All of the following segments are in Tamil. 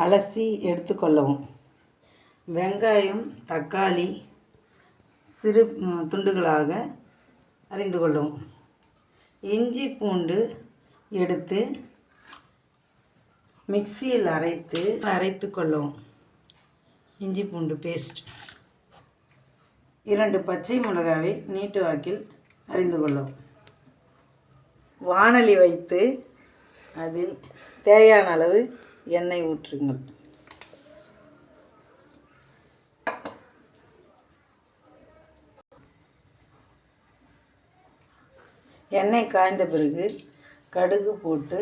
அலசி எடுத்துக்கொள்ளவும். வெங்காயம் தக்காளி சிறு துண்டுகளாக அறிந்து கொள்ளவும். இஞ்சி பூண்டு எடுத்து மிக்சியில் அரைத்து அரைத்து கொள்ளவும். இஞ்சி பூண்டு பேஸ்ட் இரண்டு பச்சை மிளகாவை நீட்டு வாக்கில் அறிந்து கொள்ளவும். வானலி வைத்து அதில் தேவையான அளவு எண்ணெய் ஊற்றுங்கள். எண்ணெய் காய்ந்த பிறகு கடுகு போட்டு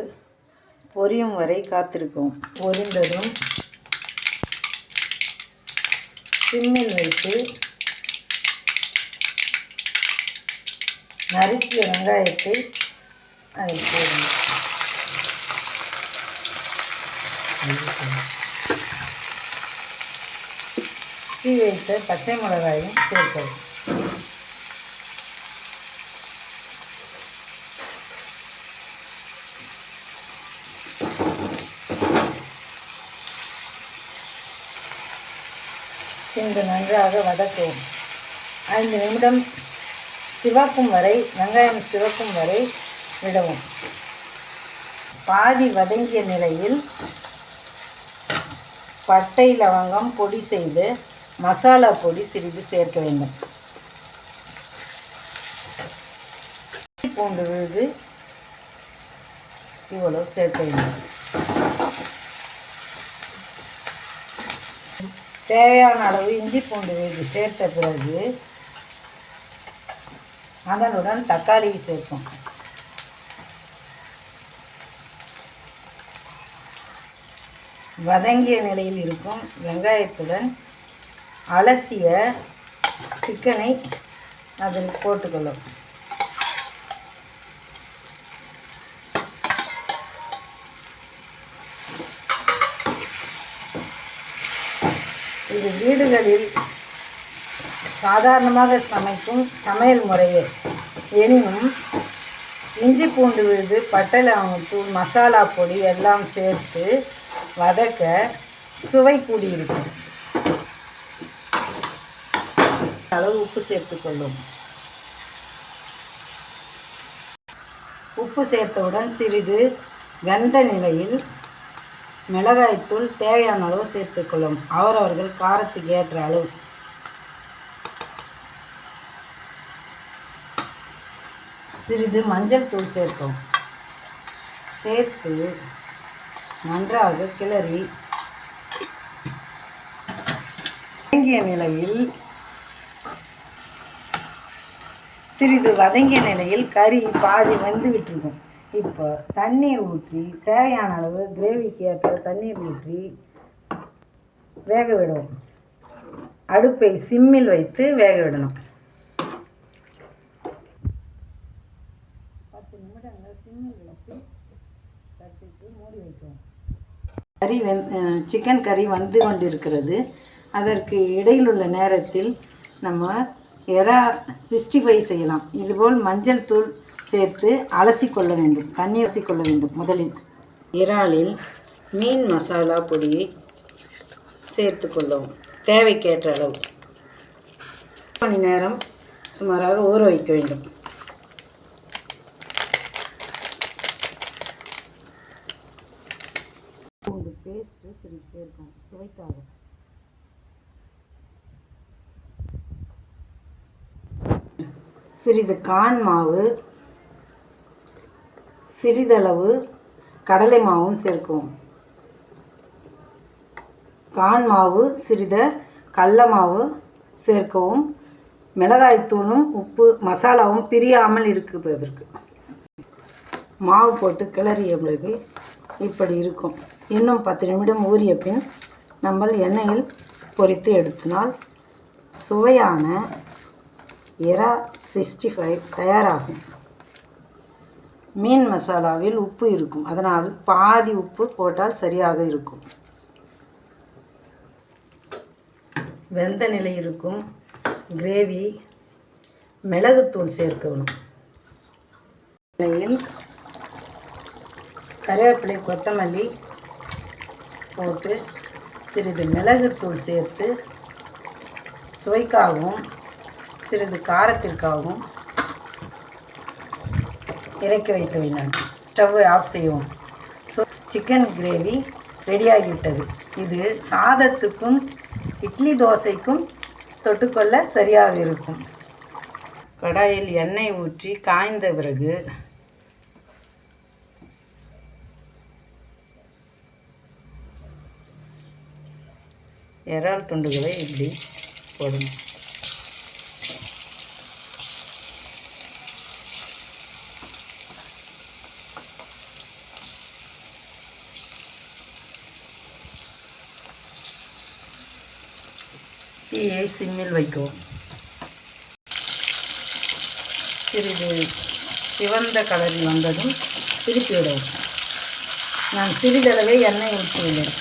பொரியும் வரை காத்திருக்கவும். பொரிந்ததும் சிம்மில் வைத்து நறுக்கிய வெங்காயத்தை அதில் போடுங்கள் தீ வைத்த பச்சை மிளகாயும் சேர்க்கவும் பின்பு நன்றாக வதக்கவும். ஐந்து நிமிடம் சிவக்கும் வரை வெங்காயம் சிவக்கும் வரை விடவும். பாதி வதங்கிய நிலையில் பட்டை லவங்கம் பொடி செய்து மசாலா பொடி சிறிது சேர்க்க வேண்டும். பூண்டு விழுது. இவ்வளவு சேர்க்க வேண்டும். தேவையான அளவு இஞ்சி பூண்டு விழுது சேர்த்த பிறகு அதனுடன் தக்காளி சேர்ப்போம். வதங்கிய நிலையில் இருக்கும் வெங்காயத்துடன் அலசிய சிக்கனை அதில் போட்டுக்கொள்ளும். இது வீடுகளில் சாதாரணமாக சமைக்கும் சமையல் முறையே. எனினும் இஞ்சி பூண்டு விழுது பட்டை லவங்கத்தூள் மசாலா பொடி எல்லாம் சேர்த்து வதக்க சுவை கூடியிருக்கும் அளவு உப்பு சேர்த்துக்கொள்ளும் உப்பு சேர்த்தவுடன் சிறிது வெந்த நிலையில் மிளகாய்த்தூள் தேவையான அளவு சேர்த்துக்கொள்ளும் அவரவர்கள் காரத்துக்கு ஏற்ற அளவு. சிறிது மஞ்சள் தூள் சேர்க்கும் சேர்த்து நன்றாக கிளறி வதங்கிய நிலையில் சிறிது வதங்கிய நிலையில் கறி பாதி வெந்து விட்டுருக்கும். இப்போ தண்ணீர் ஊற்றி தேவையான அளவு கிரேவிக்கு ஏற்ற தண்ணீர் ஊற்றி வேக விடுவோம். அடுப்பை சிம்மில் வைத்து வேக விடணும் பத்து நிமிடங்கள் சிம்மில் வைத்து தட்டுக்கு மூடி வைக்கவும் கறி வெந் சிக்கன் கறி வந்து கொண்டிருக்கிறது. அதற்கு இடையில் உள்ள நேரத்தில் நம்ம எறா சிக்ஸ்டி ஃபைவ் செய்யலாம். இதுபோல் மஞ்சள் தூள் சேர்த்து அலசி கொள்ள வேண்டும். தண்ணி அலசி கொள்ள வேண்டும் முதலில். இறாலில் மீன் மசாலா பொடியை சேர்த்து கொள்ளவும் தேவைக்கேற்ற அளவு. மணி நேரம் சுமாராக ஊற வைக்க வேண்டும். பூண்டு பேஸ்ட்டு சிறிது சேர்க்கும் சுவைக்காக சிறிது கான் மாவு சிறிதளவு கடலை மாவும் சேர்க்கும். கான் மாவு சிறித கடல மாவு சேர்க்கவும் மிளகாய்த்தூளும் உப்பு மசாலாவும் பிரியாமல் இருக்கிறதற்கு. மாவு போட்டு கிளறிய பிறகு இப்படி இருக்கும். இன்னும் பத்து நிமிடம் ஊறிய பின் நம்ம எண்ணெயில் பொரித்து எடுத்தினால் சுவையான எரா சிக்ஸ்டி ஃபைவ் தயாராகும். மீன் மசாலாவில் உப்பு இருக்கும். அதனால் பாதி உப்பு போட்டால் சரியாக இருக்கும். வெந்த நிலை இருக்கும். கிரேவி மிளகுத்தூள் சேர்க்கணும். நிலையில் கருவேப்பிலை கொத்தமல்லி போட்டு சிறிது மிளகுத்தூள் சேர்த்து சுவைக்காகவும் சிறிது காரத்திற்காகவும் இறக்கி வைத்து வைனான் ஸ்டவ்வை ஆஃப் செய்வோம். ஸோ சிக்கன் கிரேவி ரெடியாகிவிட்டது. இது சாதத்துக்கும் இட்லி தோசைக்கும் தொட்டுக்கொள்ள சரியாக இருக்கும். கடாயில் எண்ணெய் ஊற்றி காய்ந்த பிறகு இறால் துண்டுகளை இப்படி போடணும். தீயை சிம்மில் வைக்கவும். சிறிது சிவந்த கலரில் வந்ததும் திருப்பி விடவும். நான் சிறிதளவே எண்ணெய் ஊற்றியுள்ளேன்.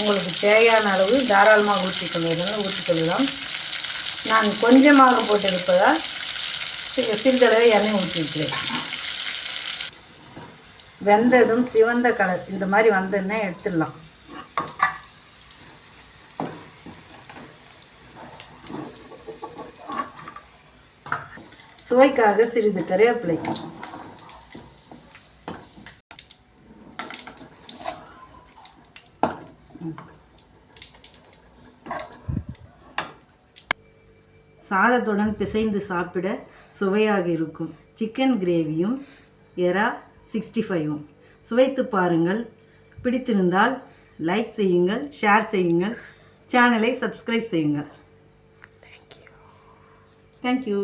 உங்களுக்கு தேவையான அளவு தாராளமாக ஊற்றிக்கொள்வதால் ஊற்றிக்கொள்ளலாம் நான் கொஞ்சமாக போட்டிருப்பதால் சிறிதளவு எண்ணெய் ஊற்றிருக்கிறேன் வெந்ததும் சிவந்த கலர் இந்த மாதிரி வந்ததுன்னா எடுத்துடலாம். சுவைக்காக சிறிது கருவேப்பிலை. சாதத்துடன் பிசைந்து சாப்பிட சுவையாக இருக்கும். சிக்கன் கிரேவியும் எறா சிக்ஸ்டி ஃபைவும் சுவைத்து பாருங்கள். பிடித்திருந்தால் லைக் செய்யுங்கள் ஷேர் செய்யுங்கள் சேனலை சப்ஸ்கிரைப் செய்யுங்கள். தேங்க்யூ